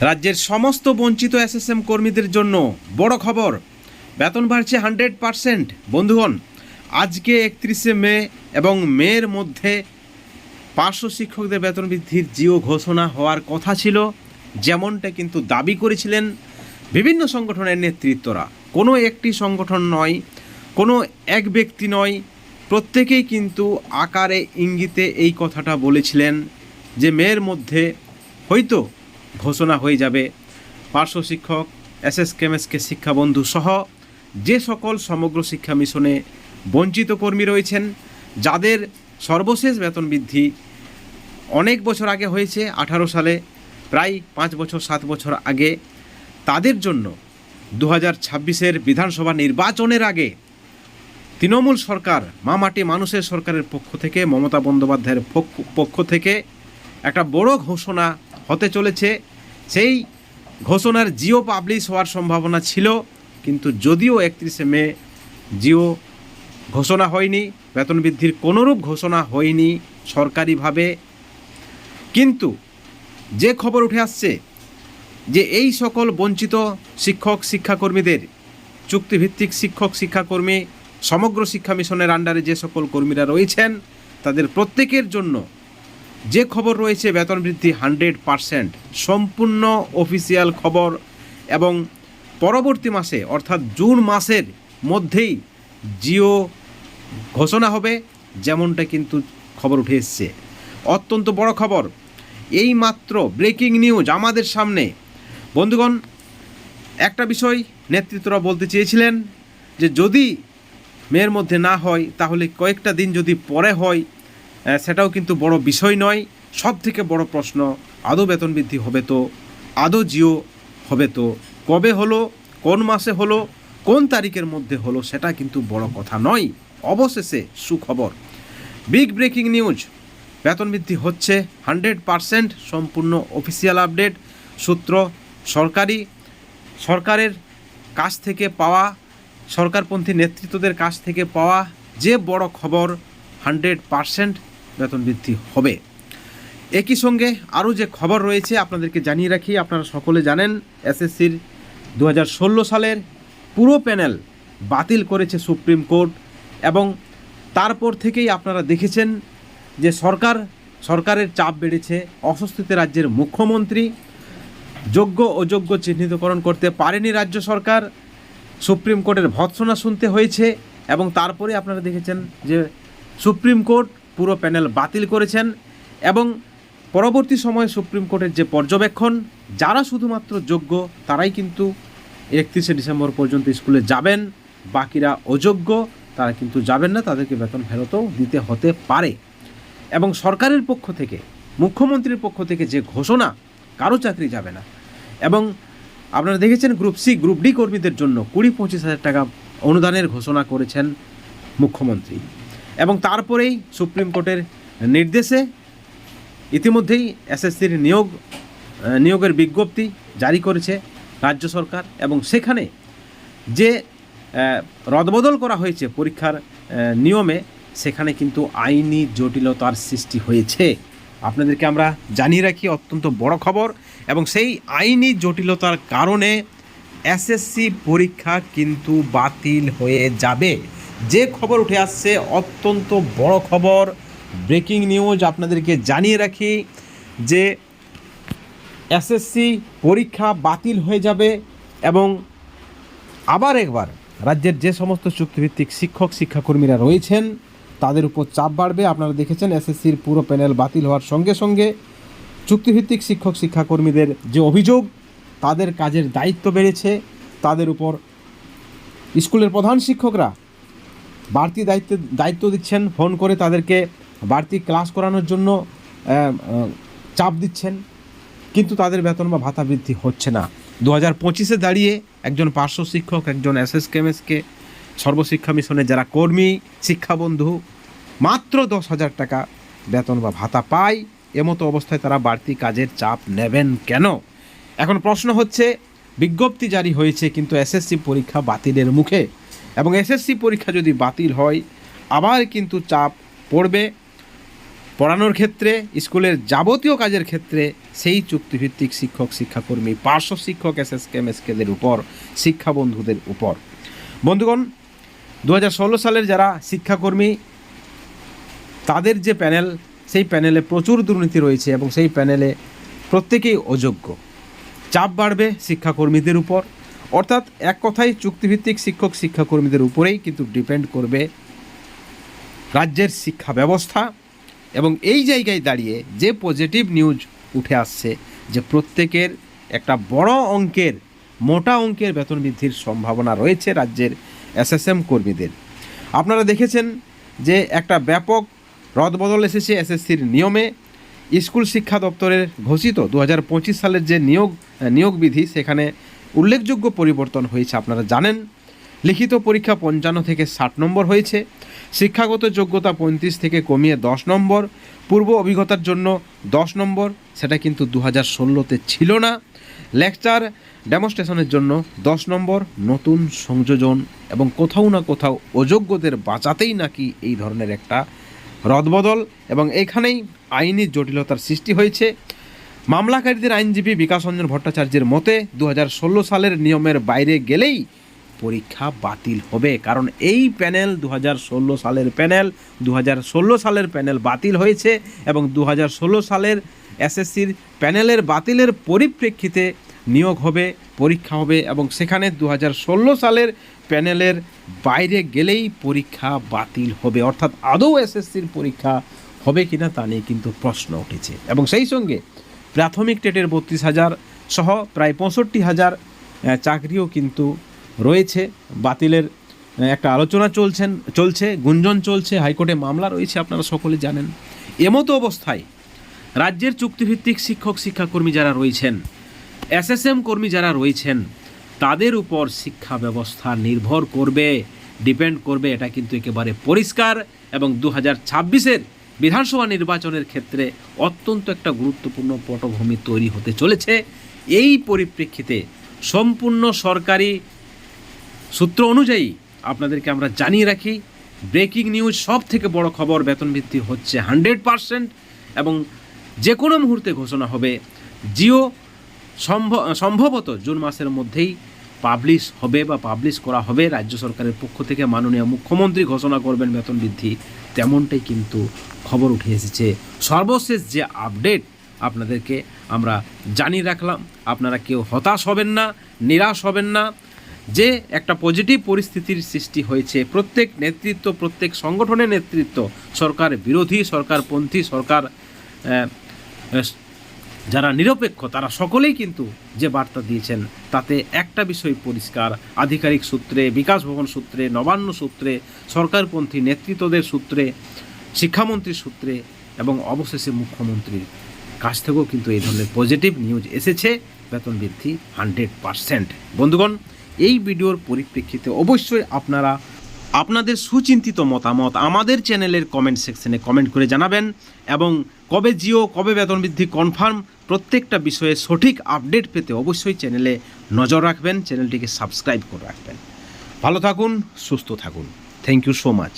রাজ্যের সমস্ত বঞ্চিত এসএসএম কর্মীদের জন্য বড় খবর। বেতন বাড়ছে হান্ড্রেড পারসেন্ট। বন্ধুগণ, আজকে একত্রিশে মে এবং মের মধ্যে পার্শ্ব শিক্ষকদের বেতন বৃদ্ধির জিও ঘোষণা হওয়ার কথা ছিল। যেমনটা কিন্তু দাবি করেছিলেন বিভিন্ন সংগঠনের নেতৃত্বরা। কোনো একটি সংগঠন নয়, কোনো এক ব্যক্তি নয়, প্রত্যেকেই কিন্তু আকারে ইঙ্গিতে এই কথাটা বলেছিলেন যে মেয়ের মধ্যে হয়তো ঘোষণা হয়ে যাবে। পার্শ্ব শিক্ষক, এস এস কেমএসকে শিক্ষাবন্ধু সহ যে সকল সমগ্র শিক্ষা মিশনে বঞ্চিত কর্মী রয়েছেন, যাদের সর্বশেষ বেতন বৃদ্ধি অনেক বছর আগে হয়েছে, আঠারো সালে, প্রায় পাঁচ বছর, সাত বছর আগে, তাদের জন্য দু হাজার ছাব্বিশের বিধানসভা নির্বাচনের আগে তৃণমূল সরকার, মা মাটি মানুষের সরকারের পক্ষ থেকে, মমতা বন্দ্যোপাধ্যায়ের পক্ষ- পক্ষ থেকে একটা বড় ঘোষণা হতে চলেছে। সেই ঘোষণার জিও পাবলিশ হওয়ার সম্ভাবনা ছিল, কিন্তু যদিও একত্রিশে মে জিও ঘোষণা হয়নি, বেতন বৃদ্ধির কোনোরূপ ঘোষণা হয়নি সরকারিভাবে। কিন্তু যে খবর উঠে আসছে যে এই সকল বঞ্চিত শিক্ষক, শিক্ষাকর্মীদের, চুক্তিভিত্তিক শিক্ষক, শিক্ষাকর্মী, সমগ্র শিক্ষা মিশনের আন্ডারে যে সকল কর্মীরা রয়েছেন, তাদের প্রত্যেকের জন্য যে খবর রয়েছে বেতন বৃদ্ধি হান্ড্রেড পারসেন্ট, সম্পূর্ণ অফিসিয়াল খবর এবং পরবর্তী মাসে, অর্থাৎ জুন মাসের মধ্যেই জিও ঘোষণা হবে, যেমনটা কিন্তু খবর উঠে এসছে। অত্যন্ত বড় খবর। এই মাত্র ব্রেকিং নিউজ আমাদের সামনে। বন্ধুগণ, একটা বিষয় নেতৃত্বরা বলতে চেয়েছিলেন যে যদি মেয়ের মধ্যে না হয়, তাহলে কয়েকটা দিন যদি পরে হয় সেটাও কিন্তু বড় বিষয় নয়। সব থেকে বড় প্রশ্ন, আদৌ বেতন বৃদ্ধি হবে তো? আদৌ জিও হবে তো? কবে হলো? কোন মাসে হলো? কোন তারিখের মধ্যে হলো? সেটা কিন্তু বড় কথা নয়। অবশেষে সুখবর। Big breaking news. বেতন বৃদ্ধি হচ্ছে হান্ড্রেড পারসেন্ট, সম্পূর্ণ অফিসিয়াল আপডেট। সূত্র, সরকারি, সরকারের কাছ থেকে পাওয়া, সরকারপন্থী নেতৃত্বদের কাছ থেকে পাওয়া যে বড় খবর, হান্ড্রেড পারসেন্ট বেতন বৃদ্ধি হবে। একই সঙ্গে আরও যে খবর রয়েছে আপনাদেরকে জানিয়ে রাখি, আপনারা সকলে জানেন, এসএসসির দু হাজার ষোলো সালের পুরো প্যানেল বাতিল করেছে সুপ্রিম কোর্ট এবং তারপর থেকেই আপনারা দেখেছেন যে সরকার, সরকারের চাপ বেড়েছে, অস্বস্তিতে রাজ্যের মুখ্যমন্ত্রী যোগ্য, অযোগ্য চিহ্নিতকরণ করতে পারেনি রাজ্য সরকার। সুপ্রিম কোর্টের ভৎসনা শুনতে হয়েছে এবং তারপরে আপনারা দেখেছেন যে সুপ্রিম কোর্ট পুরো প্যানেল বাতিল করেছেন এবং পরবর্তী সময়ে সুপ্রিম কোর্টের যে পর্যবেক্ষণ, যারা শুধুমাত্র যোগ্য, তারাই কিন্তু একত্রিশে ডিসেম্বর পর্যন্ত স্কুলে যাবেন। বাকিরা অযোগ্য, তারা কিন্তু যাবেন না, তাদেরকে বেতন ফেরতও দিতে হতে পারে। এবং সরকারের পক্ষ থেকে, মুখ্যমন্ত্রীর পক্ষ থেকে যে ঘোষণা, কারও চাকরি যাবে না। এবং আপনারা দেখেছেন গ্রুপ সি, গ্রুপ ডি কর্মীদের জন্য কুড়ি পঁচিশ হাজার টাকা অনুদানের ঘোষণা করেছেন মুখ্যমন্ত্রী। এবং তারপরেই সুপ্রিম কোর্টের নির্দেশে ইতিমধ্যেই এসএসসির নিয়োগ নিয়োগের বিজ্ঞপ্তি জারি করেছে রাজ্য সরকার এবং সেখানে যে রদবদল করা হয়েছে পরীক্ষার নিয়মে, সেখানে কিন্তু আইনি জটিলতার সৃষ্টি হয়েছে। আপনাদেরকে আমরা জানিয়ে রাখি, অত্যন্ত বড় খবর এবং সেই আইনি জটিলতার কারণে এসএসসি পরীক্ষা কিন্তু বাতিল হয়ে যাবে। যে খবর উঠে আসছে, অত্যন্ত বড় খবর। ব্রেকিং নিউজ আপনাদেরকে জানিয়ে রাখি যে এসএসসি পরীক্ষা বাতিল হয়ে যাবে এবং আবার একবার রাজ্যের যে সমস্ত চুক্তিভিত্তিক শিক্ষক, শিক্ষাকর্মীরা রয়েছেন, তাদের উপর চাপ বাড়বে। আপনারা দেখেছেন এসএসসির পুরো প্যানেল বাতিল হওয়ার সঙ্গে সঙ্গে চুক্তিভিত্তিক শিক্ষক, শিক্ষাকর্মীদের যে অভিযোগ, তাদের কাজের দায়িত্ব বেড়েছে। তাদের উপর স্কুলের প্রধান শিক্ষকরা বাড়তি দায়িত্ব দায়িত্ব দিচ্ছেন, ফোন করে তাদেরকে বাড়তি ক্লাস করানোর জন্য চাপ দিচ্ছেন, কিন্তু তাদের বেতন বা ভাতা বৃদ্ধি হচ্ছে না। দু হাজার পঁচিশে দাঁড়িয়ে একজন পার্শ্ব শিক্ষক, একজন এস এস কেমএসকে সর্বশিক্ষা মিশনে যারা কর্মী, শিক্ষাবন্ধু, মাত্র দশ হাজার টাকা বেতন বা ভাতা পায়, এমতো অবস্থায় তারা বাড়তি কাজের চাপ নেবেন কেন? এখন প্রশ্ন হচ্ছে, বিজ্ঞপ্তি জারি হয়েছে, কিন্তু এসএসসি পরীক্ষা বাতিলের মুখে। এবং এসএসসি পরীক্ষা যদি বাতিল হয়, আবার কিন্তু চাপ পড়বে। পড়ানোর ক্ষেত্রে, স্কুলের যাবতীয় কাজের ক্ষেত্রে সেই চুক্তিভিত্তিক শিক্ষক, শিক্ষাকর্মী, পার্শ্ব শিক্ষক এস এস কে এম এস কেদের উপর, শিক্ষা বন্ধুদের উপর। বন্ধুগণ দু হাজার ষোলো সালের যারা শিক্ষাকর্মী, তাদের যে প্যানেল, সেই প্যানেলে প্রচুর দুর্নীতি রয়েছে এবং সেই প্যানেলে প্রত্যেকেই অযোগ্য। চাপ বাড়বে শিক্ষাকর্মীদের উপর। অর্থাৎ এক কথায় চুক্তিভিত্তিক শিক্ষক শিক্ষাকর্মীদের উপরেই কিন্তু ডিপেন্ড করবে রাজ্যের শিক্ষা ব্যবস্থা এবং এই জায়গায় দাঁড়িয়ে যে পজিটিভ নিউজ উঠে আসছে যে প্রত্যেকের একটা বড় অঙ্কের, মোটা অঙ্কের বেতন বৃদ্ধির সম্ভাবনা রয়েছে রাজ্যের এসএসএম কর্মীদের। আপনারা দেখেছেন যে একটা ব্যাপক রদবদল এসেছে এসএসসির নিয়মে। স্কুল শিক্ষা দপ্তরের ঘোষিত দু হাজার পঁচিশ সালের যে নিয়োগ নিয়োগ বিধি, সেখানে উল্লেখযোগ্য পরিবর্তন হয়েছে, আপনারা জানেন। লিখিত পরীক্ষা পঞ্চান্ন থেকে ষাট নম্বর হয়েছে। শিক্ষাগত যোগ্যতা পঁয়ত্রিশ থেকে কমিয়ে দশ নম্বর। পূর্ব অভিজ্ঞতার জন্য দশ নম্বর, সেটা কিন্তু দু হাজার ষোলোতে ছিল না। লেকচার ডেমনস্ট্রেশনের জন্য দশ নম্বর, নতুন সংযোজন এবং কোথাও না কোথাও অযোগ্যদের বাঁচাতেই নাকি এই ধরনের একটা রদবদল এবং এখানেই আইনি জটিলতার সৃষ্টি হয়েছে। মামলাকারীদের আইনজীবী বিকাশ রঞ্জন ভট্টাচার্যের মতে দু হাজার ষোলো সালের নিয়মের বাইরে গেলেই পরীক্ষা বাতিল হবে। কারণ এই প্যানেল দু হাজার ষোলো সালের প্যানেল দু হাজার ষোলো সালের প্যানেল বাতিল হয়েছে এবং দু হাজার ষোলো সালের এসএসসির প্যানেলের বাতিলের পরিপ্রেক্ষিতে নিয়োগ হবে, পরীক্ষা হবে এবং সেখানে দু হাজার ষোলো সালের প্যানেলের বাইরে গেলেই পরীক্ষা বাতিল হবে। অর্থাৎ আদৌ এসএসসির পরীক্ষা হবে কিনা তা নিয়ে কিন্তু প্রশ্ন উঠেছে। এবং সেই সঙ্গে প্রাথমিক টেটের বত্রিশ হাজার সহ প্রায় পঁয়ষট্টি হাজার চাকরিও কিন্তু রয়েছে। বাতিলের একটা আলোচনা চলছেন, চলছে, গুঞ্জন চলছে, হাইকোর্টে মামলা রয়েছে, আপনারা সকলে জানেন। এমতো অবস্থায় রাজ্যের চুক্তিভিত্তিক শিক্ষক, শিক্ষাকর্মী যারা রয়েছেন, এসএসএম কর্মী যারা রয়েছেন, তাদের উপর শিক্ষা ব্যবস্থা নির্ভর করবে, ডিপেন্ড করবে, এটা কিন্তু একেবারে পরিষ্কার এবং দু হাজার ছাব্বিশের বিধানসভা নির্বাচনের ক্ষেত্রে অত্যন্ত একটা গুরুত্বপূর্ণ পটভূমি তৈরি হতে চলেছে। এই পরিপ্রেক্ষিতে সম্পূর্ণ সরকারি সূত্র অনুযায়ী আপনাদেরকে আমরা জানিয়ে রাখি, ব্রেকিং নিউজ সব থেকে বড় খবর বেতন বৃদ্ধি হচ্ছে হান্ড্রেড পারসেন্ট এবং যে কোনো মুহূর্তে ঘোষণা হবে। জিও সম্ভব সম্ভবত জুন মাসের মধ্যেই পাবলিশ হবে বা পাবলিশ করা হবে, রাজ্য সরকারের পক্ষ থেকে মাননীয় মুখ্যমন্ত্রী ঘোষণা করবেন বেতন বৃদ্ধি, তেমনটাই কিন্তু খবর উঠে এসেছে। সর্বশেষ যে আপডেট আপনাদেরকে আমরা জানিয়ে রাখলাম, আপনারা কেউ হতাশ হবেন না, নিরাশ হবেন না। যে একটা পজিটিভ পরিস্থিতির সৃষ্টি হয়েছে, প্রত্যেক নেতৃত্ব, প্রত্যেক সংগঠনের নেতৃত্ব, সরকার বিরোধী সরকারপন্থী সরকার যারা নিরপেক্ষ, তারা সকলেই কিন্তু যে বার্তা দিয়েছেন, তাতে একটা বিষয় পরিষ্কার। আধিকারিক সূত্রে, বিকাশ ভবন সূত্রে, নবান্ন সূত্রে, সরকারপন্থী নেতৃত্বদের সূত্রে শিক্ষামন্ত্রীর সূত্রে এবং অবশেষে মুখ্যমন্ত্রীর কাছ থেকেও কিন্তু এই ধরনের পজিটিভ নিউজ এসেছে, বেতন বৃদ্ধি হান্ড্রেড পারসেন্ট। বন্ধুগণ, এই ভিডিওর পরিপ্রেক্ষিতে অবশ্যই আপনারা আপনাদের সুচিন্তিত মতামত আমাদের চ্যানেলের কমেন্ট সেকশনে কমেন্ট করে জানাবেন এবং কবে জিও, কবে বেতন বৃদ্ধি কনফার্ম প্রত্যেকটা বিষয়ে সঠিক আপডেট পেতে অবশ্যই চ্যানেলে নজর রাখবেন, চ্যানেলটিকে সাবস্ক্রাইব করে রাখবেন। ভালো থাকুন, সুস্থ থাকুন। Thank you so much